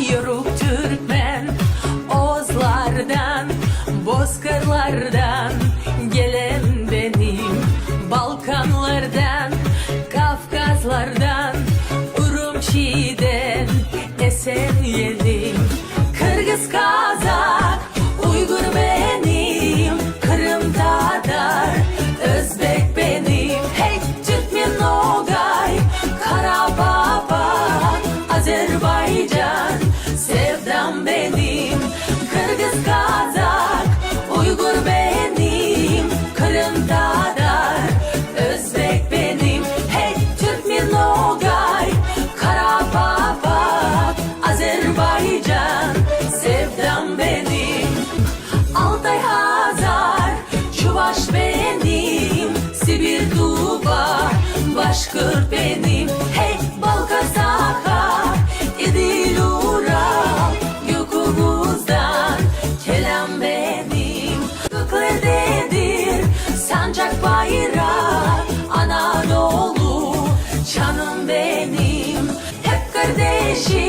Yörük Türkmen Ozlardan Bozkırlardan. Gelen benim Balkanlardan Kafkaslardan Urumçi'den Esen Azerbaycan Sevdam benim. Altay Hazar Çuvaş benim. Sibir Tuba Başkır benim. Hey Balkan Sakar İdil Ural. Gökümüzden Kelam benim. Göklerdedir Sancak bayrağı. Anadolu Canım benim. Hep kardeşim